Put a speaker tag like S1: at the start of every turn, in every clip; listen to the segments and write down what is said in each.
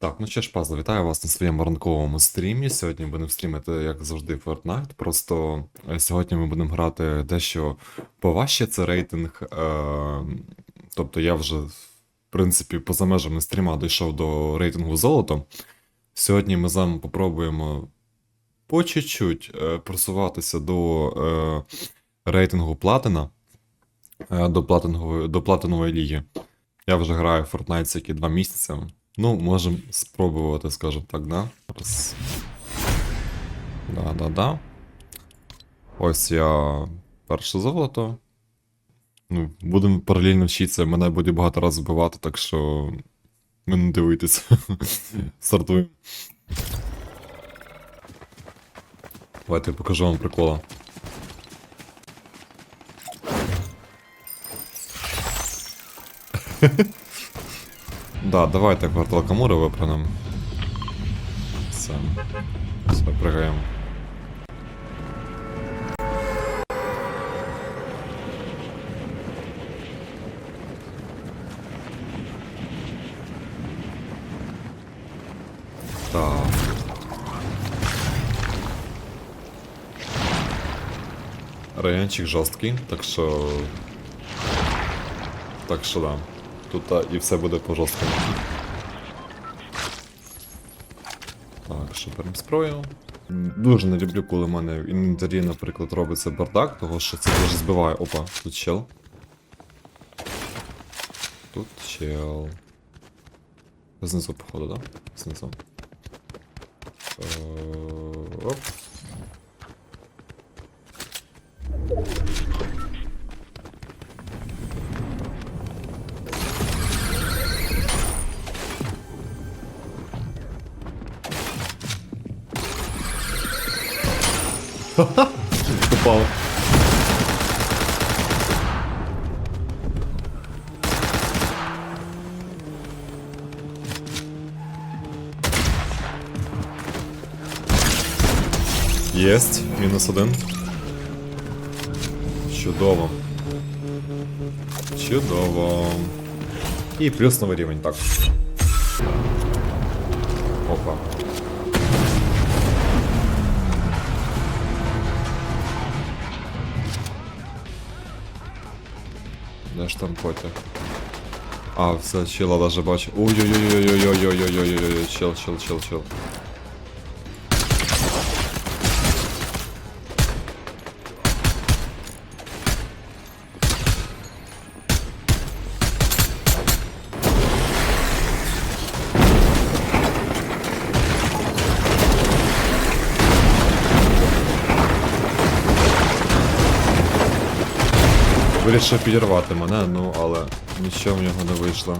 S1: Так, ну що ж, пазл, вітаю вас на своєму ранковому стрімі. Сьогодні будемо стрімити, як завжди, Fortnite. Просто е, сьогодні ми будемо грати дещо поважче, це рейтинг. Е, тобто я вже, в принципі, поза межами стріма дійшов до рейтингу золото. Сьогодні ми з вами попробуємо по чуть-чуть е, просуватися до е, рейтингу Платина, е, до, платингової, до платинової ліги. Я вже граю в Fortnite всякі два місяці. Ну, можемо спробувати, скажімо так, да? Раз. Да, да, да. Ось я перше золото. Ну, будемо паралельно вчитися, мене буде багато разів вбивати, так що. Ви не дивуйтесь. Стартуємо. Давайте я покажу вам прикола. Да, давайте квартал Камури випринем. Все. Все, пригаємо. Так. Райончик жорсткий, так що. Так що да. Тут і все буде по жорсткому. Так, що беремо зброю. Дуже не люблю, коли в мене в інвентарі, наприклад, робиться бардак, того що це дуже збиває. Опа, тут чел. Тут чел. Знизу, походу, да? Знизу. Е, Оп. Попав. Єсть, мінус один. Чудово. Чудово. І плюс новий рівень, так. Опа. Там потяг? А, все, чела даже бачу. Ой-ой-ой-ой-ой-ой-ой-ой-ой-ой, чел, чел, чел, чел. Вирішив підірвати мене, ну але нічого в нього не вийшло.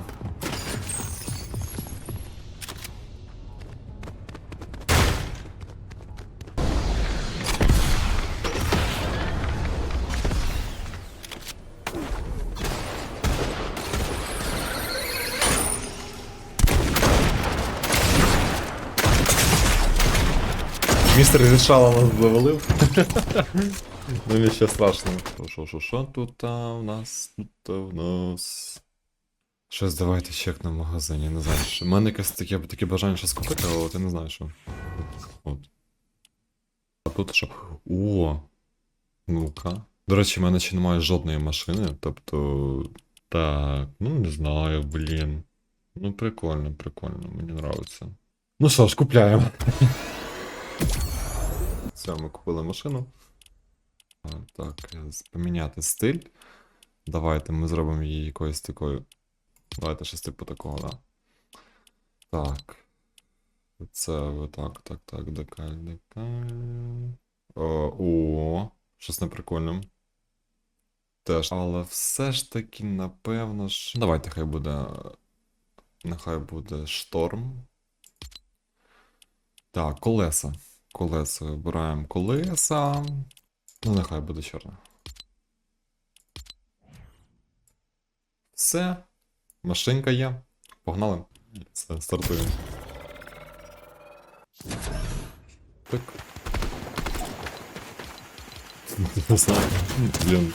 S1: Містер Рішала нас завалив. Ну нічого страшного. Що, що, що, що тут а, у нас? Тут у нас. Щось давайте чекнемо в магазині, не знаю. У мене якесь таке, таке бажання щось купити, але я не знаю, що. От. А тут що? О! Ну-ка. До речі, в мене ще немає жодної машини, тобто. Так, ну не знаю, блін. Ну прикольно, прикольно, мені нравиться. Ну що ж, купляємо. Все, ми купили машину. А, Так, е, поміняти стиль. Давайте ми зробимо її якоюсь такою. Давайте щось типу такого, да. Так. Це отак, так, так, декаль, декаль. О, о, щось неприкольне. Теж. Але все ж таки, напевно ж. Давайте хай буде. Нехай буде шторм. Так, колеса. Колеса. Вибираємо колеса. Ну, нехай буде чорна. Все. Машинка є. Погнали. Все, стартуємо. Так. Не знаю. Блін.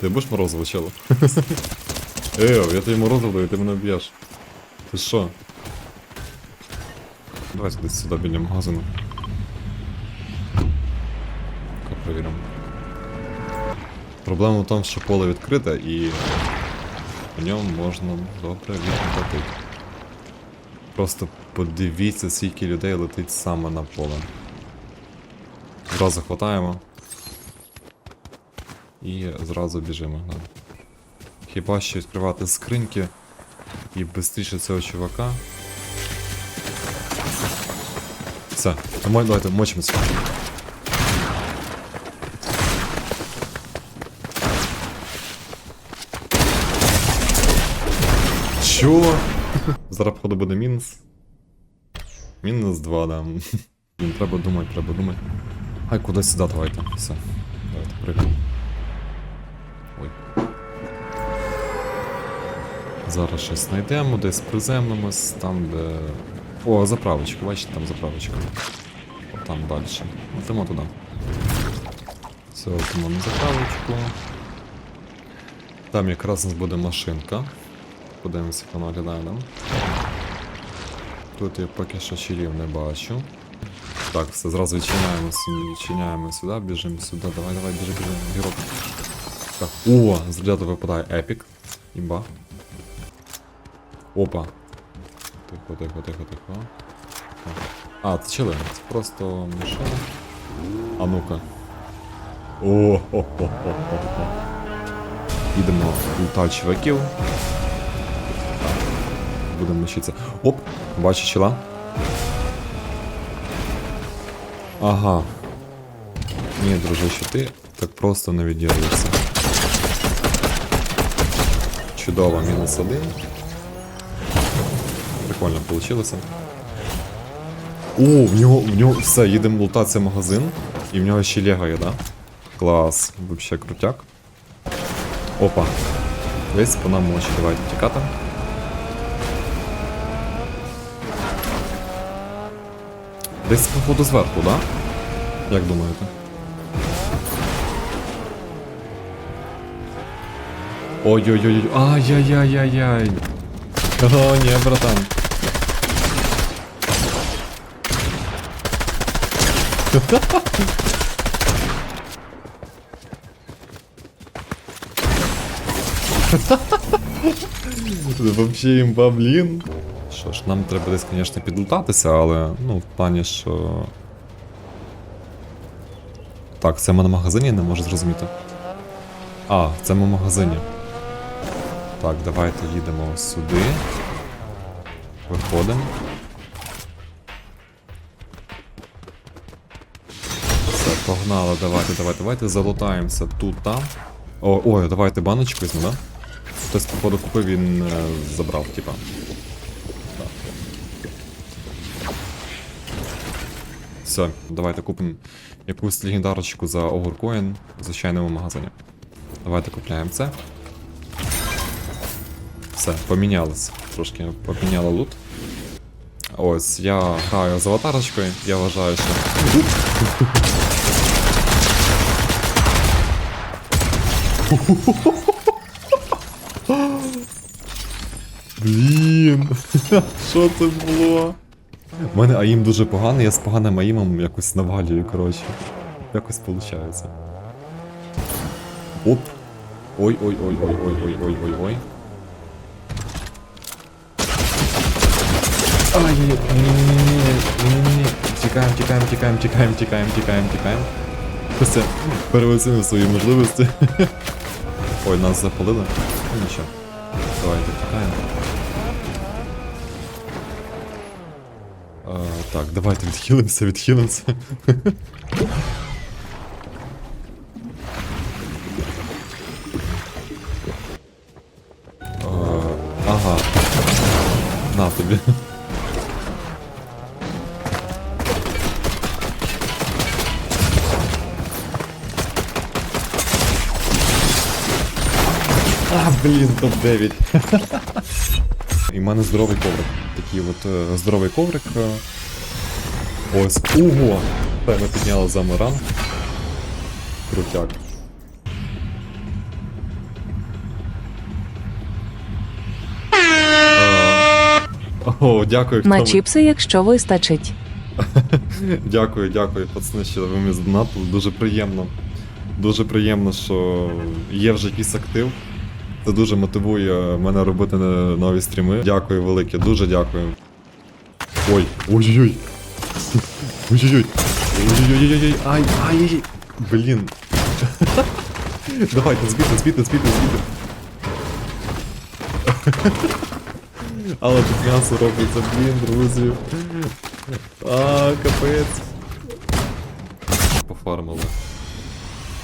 S1: Ти будеш морозиво, чело? Ео, я тобі морозиво даю, ти мене б'єш. Ти що? Давай десь сюди біля магазину. Провіримо. Проблема в тому, що поле відкрите і по ньому можна добре відкатити. Просто подивіться, скільки людей летить саме на поле. Зразу хватаємо. І зразу біжимо. Хіба що відкривати скриньки і швидше цього чувака. Все, тому давайте мочимося. Чо? Зараз походу буде мінус. Мінус 2, да. Треба думати, треба думати. Ай, куди сюди давайте. Все. Давайте прыгаємо. Ой. Зараз щось знайдемо, десь приземлимось, там де. О, заправочка, бачите, там заправочка. О, там далі. Йдемо туди. Все, йдемо на заправочку. Там якраз у нас буде машинка. Подивимося, як вона виглядає нам. Тут я поки що чилів не бачу. Так, все, зразу відчиняємо, відчиняємо сюди, біжимо сюди. Давай, давай, біжи, біжи, гірок. Так, о, з ряду випадає епік. Імба. Опа. Тихо, тихо, тихо, тихо. А, це чили, це просто машина. А ну-ка. О, хо хо хо хо Їдемо лутати чуваків. Будемо мочитися. Оп! Бачу чела. Ага. Ні, дружище, ти так просто не відділишся. Чудово, мінус один. Прикольно получилося. О, в нього, в нього все, їдемо лутатися магазин, і в нього ще лего є, да? Клас, вообще крутяк. Опа. Весь по нам мочі, давайте тікати. Десь походу зверху, да? Як думаєте? Ой-ой-ой, ай-яй-яй-яй-яй. О, не, братан. Вообще імба, блін. Що ж, нам треба десь, звісно, підлутатися, але ну, в плані, що. Так, це ми на магазині не можу зрозуміти. А, це ми в магазині. Так, давайте їдемо сюди. Виходимо. Погнали, давайте, давайте, давайте залутаємося тут, там. О, ой, давайте баночку візьмемо, да? Хтось, походу, купив, він е, забрав, типа. Все, давайте купимо якусь легендарочку за Огуркоін в звичайному магазині. Давайте купляємо це. Все, помінялось. Трошки поміняли лут. Ось, я граю з аватарочкою, я вважаю, що. Блін, що це було? У мене аїм дуже поганий, я з поганим аїмом якось навалюю, коротше. Якось виходить. Оп. Ой-ой-ой-ой-ой-ой-ой-ой-ой. Ай-яй-яй, ні-ні-ні, тікаємо, тікаємо, тікаємо, тікаємо, тікаємо, тікаємо, тікаємо. Все, переоцінив свої можливості. Ой, нас запалили. Ну нічого. Давайте тікаємо. А, так, давайте відхилимося, відхилимося. Ага. На тобі. Блін, топ-9. І в мене здоровий коврик. Такий от е, здоровий коврик. Е. Ось. Ого! Тай ми підняли за моран. Крутяк. Е, о, дякую, хто На
S2: чіпси, якщо вистачить.
S1: дякую, дякую, пацани, що ви мені задонатили. Дуже приємно. Дуже приємно, що є вже якийсь актив. Це дуже мотивує мене робити нові стріми. Дякую велике, дуже дякую. Ой, ой-ой-ой. Ой-ой-ой. Ой-ой-ой. Ай, ай. Блін. Давайте, збійте, збійте, збійте, збійте. Але тут м'ясо робиться, блін, друзі. А, капець. Пофармили.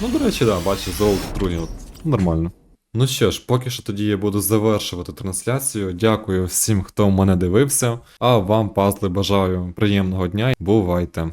S1: Ну, до речі, да, бачиш, золото. От. Нормально. Ну що ж, поки що тоді я буду завершувати трансляцію. Дякую всім, хто мене дивився. А вам, пазли, бажаю приємного дня. Бувайте!